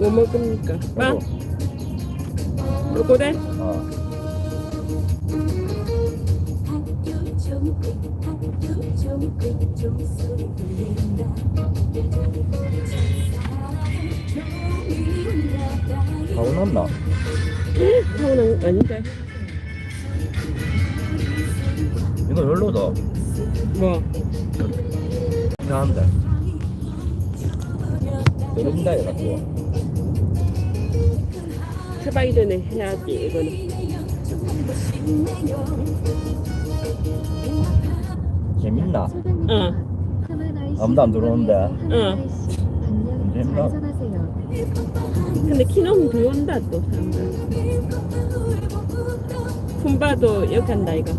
뭐 먹습니까? 빵? 요거. 요거래? 어. 학교 종글 학교 종글 종소리 들린다 가고 났나? 타고난 거 아닌데? 이거 열로다. 뭐? 이상한데. 열린다 해가지고. 전에 해야지 이거는 재밌나? 어. 아무도 안 들어오는데. 응. 재밌나? 근데 키노는 들어온다 또 품바도 여기 한다 이거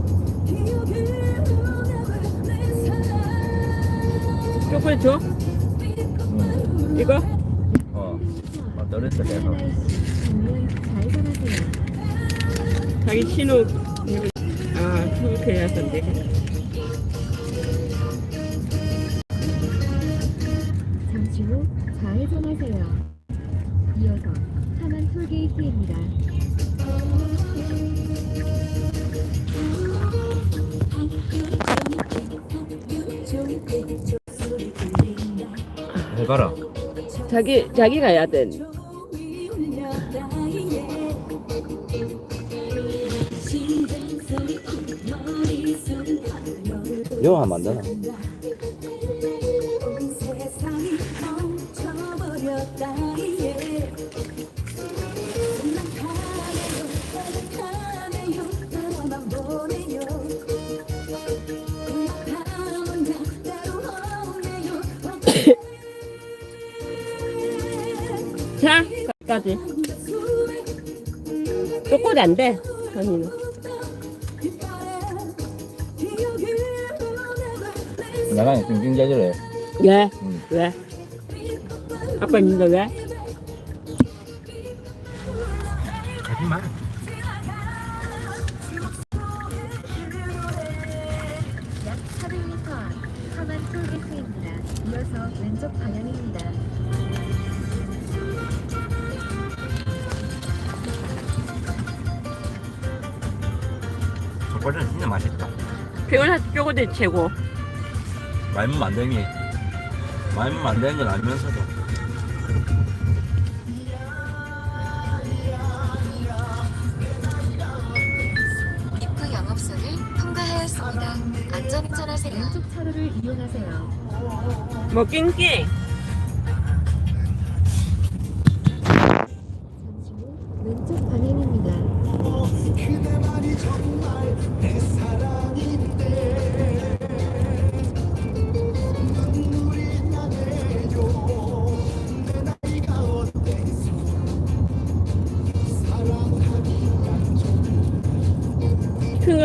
요거 줘? 응. 이거? 어. 아, 떨어졌다, 내가. 자기 신호 아 그렇게 안 되겠다 잠시 후 좌회전하세요. 이어서 하만 톨게이트입니다. 해봐라. 자기 자기 가야 돼 하면 때로 없네요 자 거기까지. 요거 안돼 선이는 나가니 징징자질해. 왜? 응. 왜? 아빠 있는데 왜? 가지 마. 약 400m 앞 하만 톨게이트입니다. 이어서 왼쪽 방향입니다. 진짜 맛있다. 피곤해서 쪼고대 최고 말면 안 되는 게, 말면 안 되는 건 알면서도. 입구 영업선을 통과하였습니다. 안전 운전하세요. 왼쪽 차로를 이용하세요. 뭐 낑낑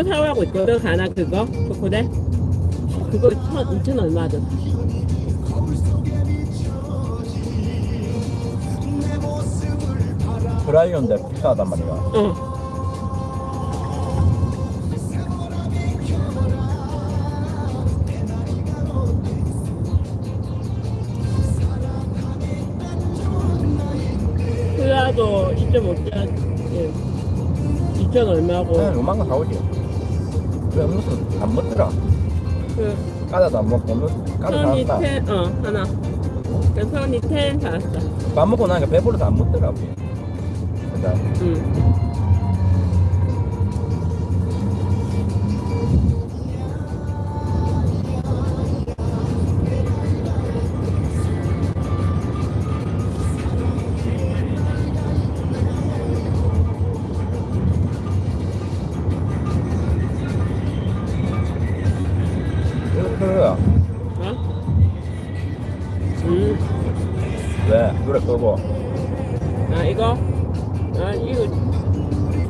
사오라고 있거든 가나 그거? 초콜릿 그거 천 이천 얼마든 프라이온데 비싸단 말이야. 어. 플라도 2.5짜 2천 얼마고. 그냥 요만한 거 사오지. 왜 음료수 안 먹더라? 그 까다도 안 먹고 음료수 까다 선이 사왔다. 텐, 어 하나 그 선이 텐 사왔어 밥 먹고 나니까 배불러서 안 먹더라. 우리. 그다 응 끄야. 어? 음, 왜? 노래 끄고. 아 이거? 아 이거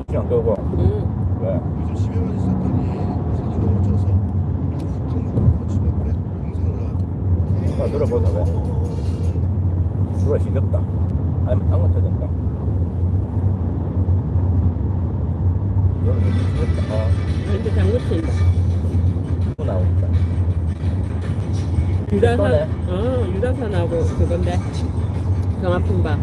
그냥 끄고. 음, 왜? 아, 노래 보자 왜? 노래 지겹다. 아니면 딴거. 노래 너무 지겹다. 아, 이렇게 장구 친다 또 나온다. 유다산, 어, 유다산하고 그건데 경합 풍방.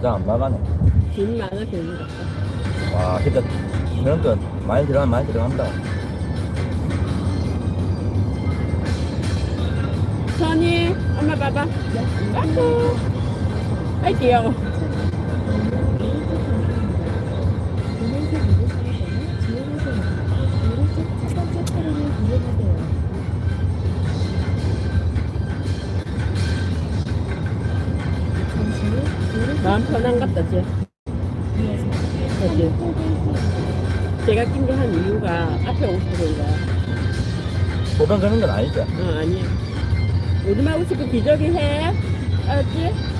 잘안 나가네. 돈 많아 것 같다. 와, 진짜 저런 거 많이 들어가면 많이 들어간다. 선이, 엄마 봐봐. 까꿍. 아이 귀여워. 마음 편한 것 그치? 톨게이트입니다. 제가 낀게한 이유가 앞에 그런 거야. 그런 건 아니죠. 어, 아니야. 하고 싶은 기저귀 해. 알았지?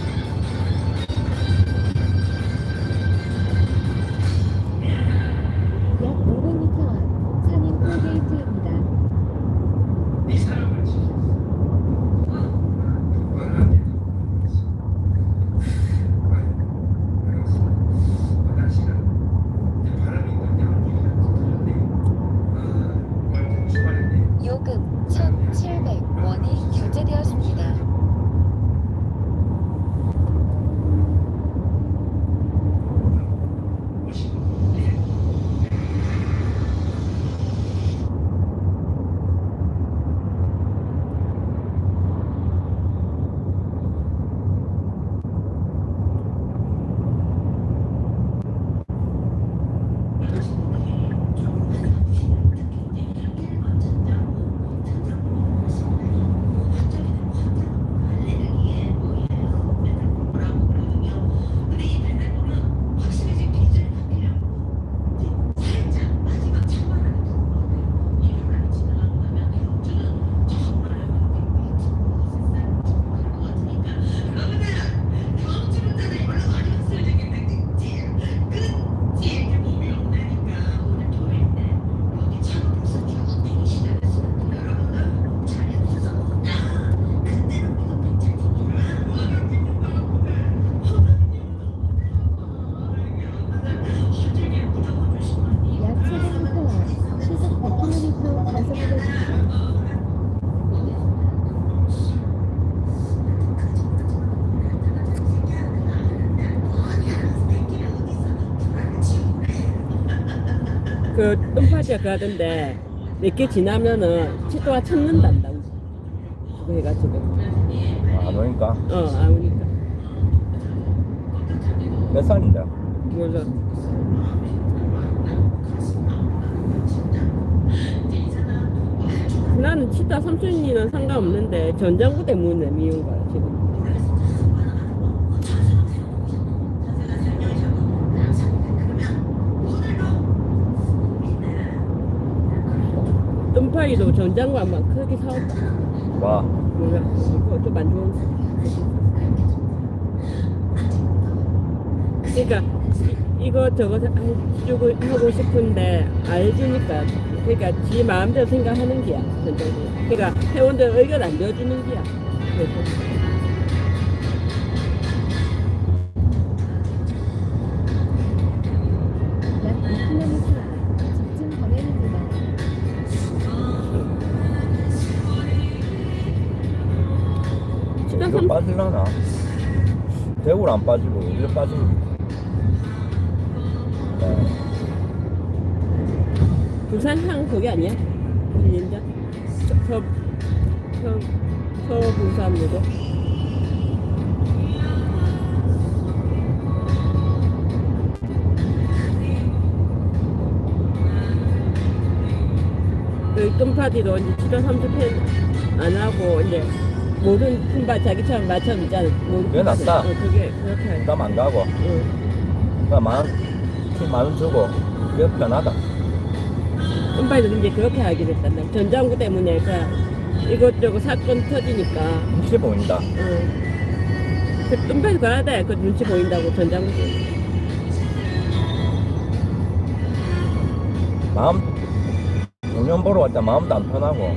그 똥파지가 그 하던데 몇 개 지나면은 치도가 찾는단다. 그거 해가지고. 아, 안 오니까. 어, 안 오니까. 몇 살인데? 몰라. 나는 치타 삼촌이는 상관없는데 전장부 때문에 미운 거야 뜸파이도 전장관만 크게 사왔다. 와, 몰라. 그것도 만 좋은. 그러니까 이, 이거 저거 해주고 하고 싶은데 알주니까 그러니까 지 마음대로 생각하는 게야 전장부. 그러니까 회원들 의견 안 들어주는 게야. 그래서. 대구를 안 빠지고 이거 빠지면 네. 부산항 거기 아니야? 진짜? 서, 서, 서, 서 부산으로? 그 끔파디도 이제 치료 30회 안 하고 이제 모든 품바 자기처럼 맞춰 있잖아. 모든 그게 낫다. 품바들. 어, 그게 그렇게 해. 부담 안 가고 응. 그냥 만, 팀만원 주고 그게 편하다 끔파디도 이제 그렇게 하기로 했단 말이야. 전장구 때문에 그냥 이것저것 사건 터지니까 눈치 보인다 응. 그 뜸배도 가야 돼. 그 눈치 보인다고 전장구. 마음 공연 보러 갈때 마음도 안 편하고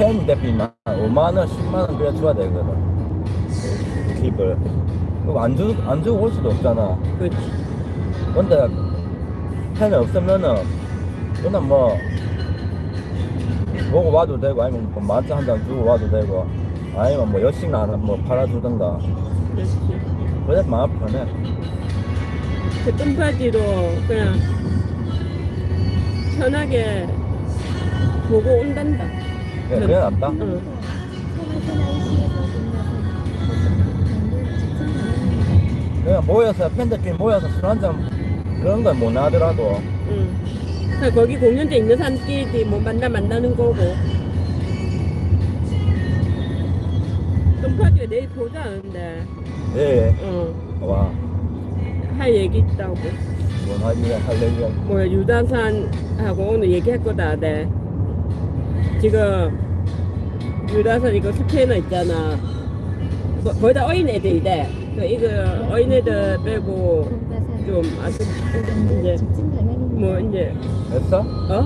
팬 대비만 5만원 10만원 그래 줘야 되거든 팁을 안, 주, 안 주고 올 수도 없잖아 그렇지. 근데 팬이 없으면은 그냥 뭐 보고 와도 되고 아니면 뭐 만짜 한잔 주고 와도 되고 아니면 뭐 여식나 하나 뭐 팔아주든가 그렇지. 그래 마음 편해 그 뜸바지도 그냥 편하게 보고 온단다. 그래 그래 낫다 응. 그냥 모여서 팬들끼리 모여서 술 한잔 그런 건못 하더라도 응. 그 거기 공연장 있는 사람끼리 뭐 만나 만나는 거고. 뜸바지가 내일 보자는데, 예 어, 와, 할 얘기 있다고. 뭔 하기가 할 얘기가 뭐 유다산하고 오늘 얘기할 거다. 네. 지금 유다산 이거 스캐너 있잖아. 거- 거의 다 어린 애들이래. 그 이거 어린 애들 빼고 좀 아주 이제. 뭐 이제 됐어? 어?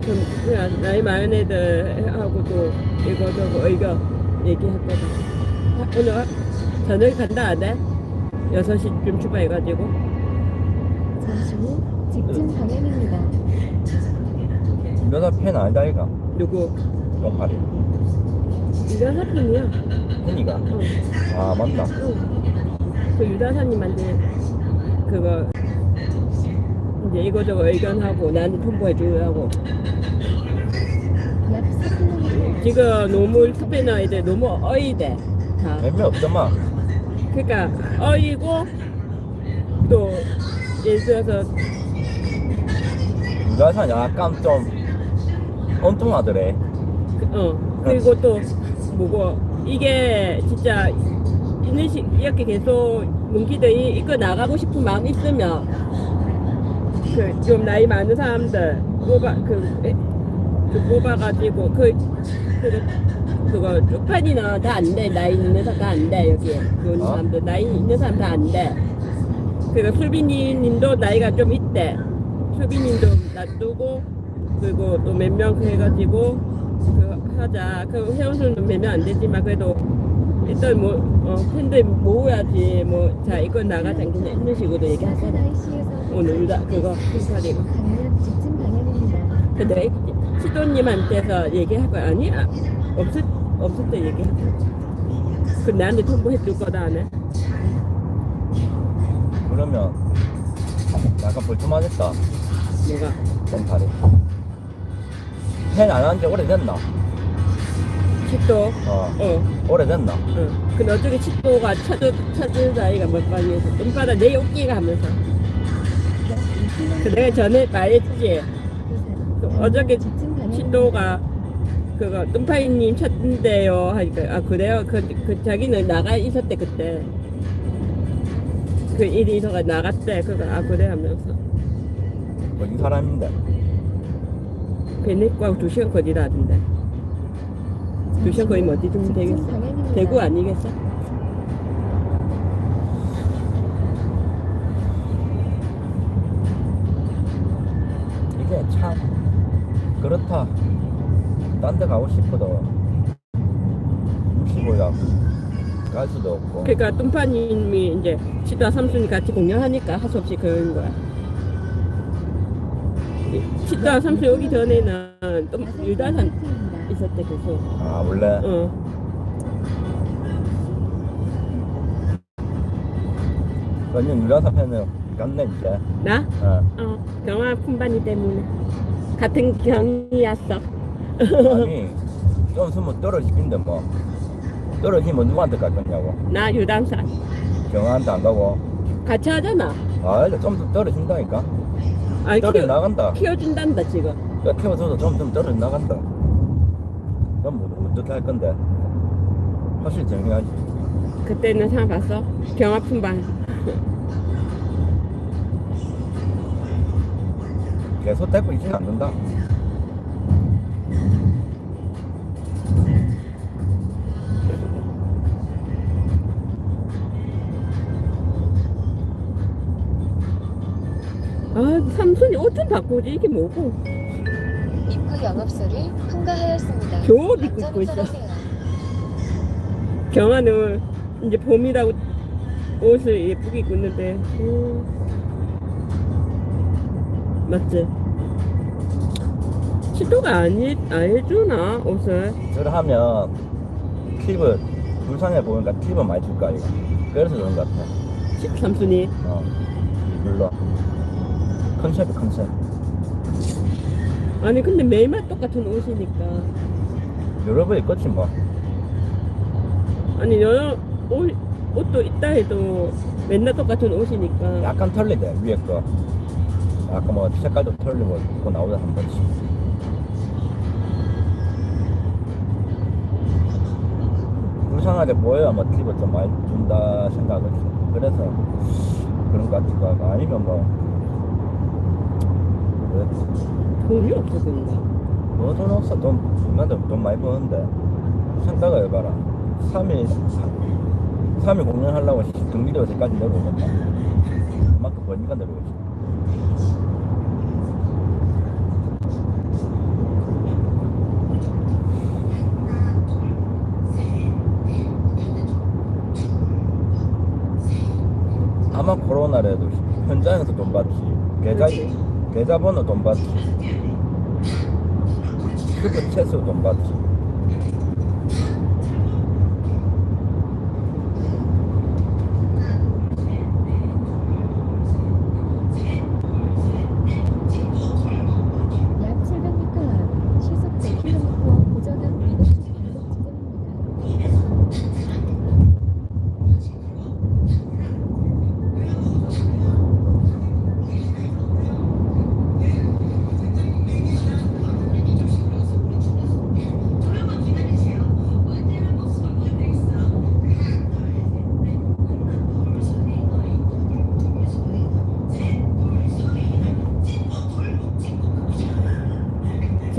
좀 그냥 나이 많은 애들하고도 이거 저거 의견 얘기할 거다. 아, 오늘 저녁에 간다 안 돼? 6시쯤 출발해가지고 잠시 후 직진 방향입니다. 여자 팬 아니다 이가 누구? 똥파리 유다사님이야. 팬이가? 어. 아 맞나? 응. 그 유다사님한테 그거 이제 이거저거 의견하고 나한테 통보해 4km 지금 노물 스페너 애들 너무 어이대 다. 몇명 없더만 그러니까 어이고 또 예를 들어서 유다산 약간 좀 엉뚱하더래. 그- 어. 그리고 또 뭐고 이게 진짜 이런 식 이렇게 계속 문기들이 이거 나가고 싶은 마음 있으면 그 좀 나이 많은 사람들 뽑아 그, 에, 그 뽑아가지고 그, 그 그거 쪽판이나 다 안 돼 나이 있는 사람 다 안 돼 여기 그런 어? 사람들 나이 있는 사람 다 안 돼. 그리고 수빈이님도 나이가 좀 있대. 수빈님도 놔두고 그리고 또 몇 명 해가지고 그 하자. 그 회원수는 몇명안 되지만 그래도 일단 뭐 어, 팬들 모으야지 뭐 자 이건 나가자 그냥 이런 식으로 얘기하잖아. 오늘 유다 그거 방향입니다. 근데 시도님한테서 얘기할 거야 아니야 없을 없을 때 거야. 그 나한테 통보해 줄 거다 안 해? 그러면 약간 불투하겠다 뭐가 똥파리 팬안 한 지 오래됐나? 칩도. 어. 어. 오래됐나? 응. 그 어떻게 칩도가 찾을 찾을 아이가 몇 번이어서 똥바다 내 옷기가 하면서. 그 내가 전에 말했지. 그 어저께 칩도가 그거 똥파이님 찾는데요 하니까 아 그래요? 그, 그 자기는 나가 있었대 그때. 그 일이 있어가 나갔대 그거. 아 그래? 하면서. 뭐이 사람인데? 베네과하고 두 시간 거리라 하던데 두 시간 거리면 어디쯤 되겠어? 대구 아니겠어? 이게 참 그렇다. 딴 데 가고 싶어도 65야 갈 수도 없고. 그러니까 뚱파님이 이제 시다 삼순이 같이 공연하니까 할수 없이 그런 거야. 시다 삼순 오기 전에는 또 유다산 있었대 계속. 아 원래 어. 완전 유라사 팬은 갔네 이제 나? 어. 어. 경화 품반이 때문에 같은 경이었어. 아니 좀 있으면 떨어지긴데 뭐 떨어지면 누구한테 갈 거냐고 나 유담산 경아한테 안 가고 같이 하잖아. 아 이제 좀더 떨어진다니까 아니 떨어져 키워, 나간다 키워준단다 지금. 야, 태워줘도 점점 떨어져 나간다 그럼 뭐 어떻게 할 건데 확실히 정해야지 그때는 상 봤어? 경화 품반. 계속 데리고 있지는 않는다 아 삼순이 옷 좀 바꾸지 이게 뭐고? 영업소를 통과하였습니다. 겨우 입고 있고 있어. 경화는 이제 봄이라고 옷을 예쁘게 입고 있는데 음. 맞지? 시도가 아니 안 해주나 옷을 저를 하면 팁을 불쌍해 보니까 팁을 많이 줄까 이거 그래서 그런 것 같아 삼순이 어 물론 컨셉이 컨셉 아니 근데 매일만 똑같은 옷이니까. 여러 번 입겠지 뭐. 아니 여러 옷, 옷도 있다 해도 맨날 똑같은 옷이니까. 약간 털리대 위에 거. 약간 뭐 색깔도 털리고 입고 나오다 한 번씩. 불쌍하게 보여야 뭐 팁을 좀 많이 준다 생각을 해. 그래서 그런 것 같기도 하고. 아니면 뭐 돈이 없어 그런가 뭐돈 없어. 돈 나도 돈 많이 버는데. 생각을 해봐라. 3일 3일 공연하려고 경기도 어디까지 내려오겠다 그만큼 벌니까 내려오지 아마 코로나라도 현장에서 돈 받지. 계좌. 계좌번호 돈 받지 큐브 채수 돈 받지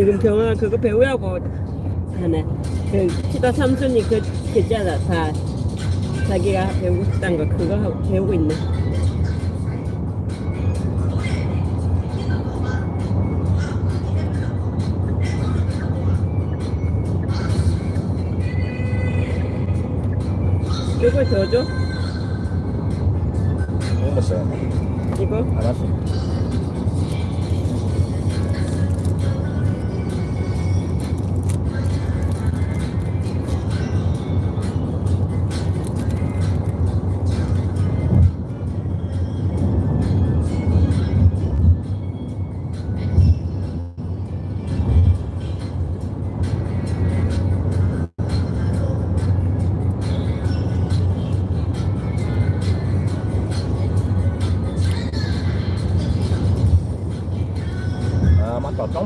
지금 경화 그거 배우라고 하네 그 시다 삼순이 그 그잖아 다 자기가 배우고 싶다는 거 그거 하고 배우고 있네 이거 더 줘? 써요 이거? 하나씩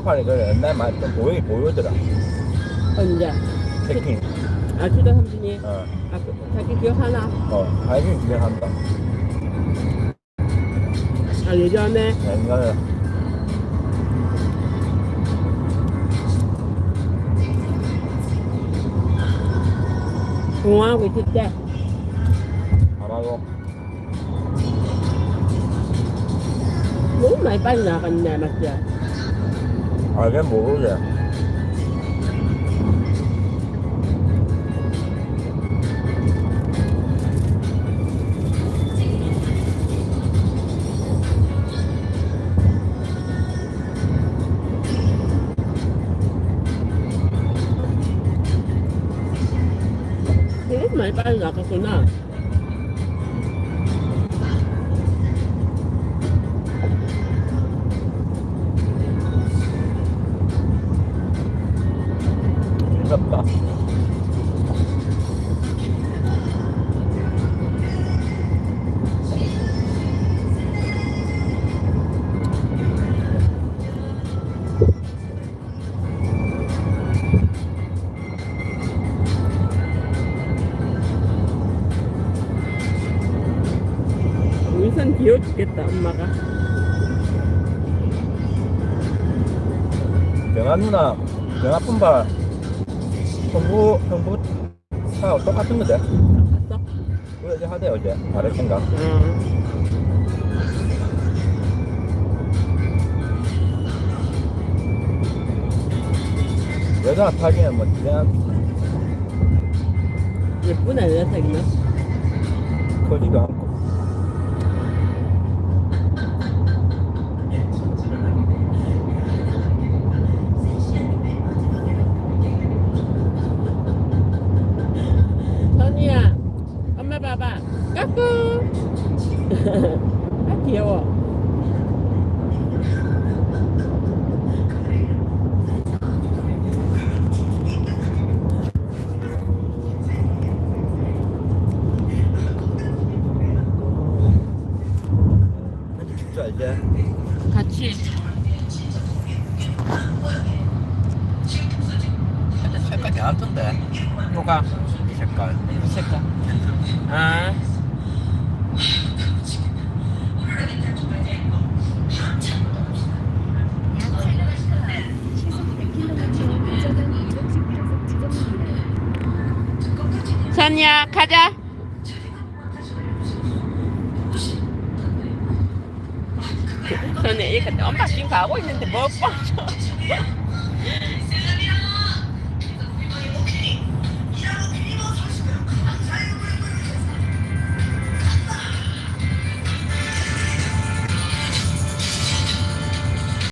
상판이 그 옛날 말좀 보이 보이더라. 언제? 체킹. 아, 주도 삼촌이. 어, 아, 그, 자기 기억하나? 어, 하이빙 진행한다. 아, 예전에. 옛날에 공항하고 있을 때. 아마도 너무 많이 빨리 나갔네, 맞지? 알게 모르 울산 귀여워 죽겠다, 엄마가. 병아 누나, 병아 품바, 형부, 형부 차 똑같은 거지? 봤어? 우리 어제 하대, 어제. 잘했던가? 응. 여자 타기엔 뭐, 그냥 예쁘네, 내 색이는. 크지도 않고. 괜찮던데? 뭐가? 이 색깔. 이 색깔. 아. 시속 100km 고정은 210km 지점입니다. 선이야, 가자. 선이 이거 엄마 지금 가고 있는데 뭐 뻥쳐.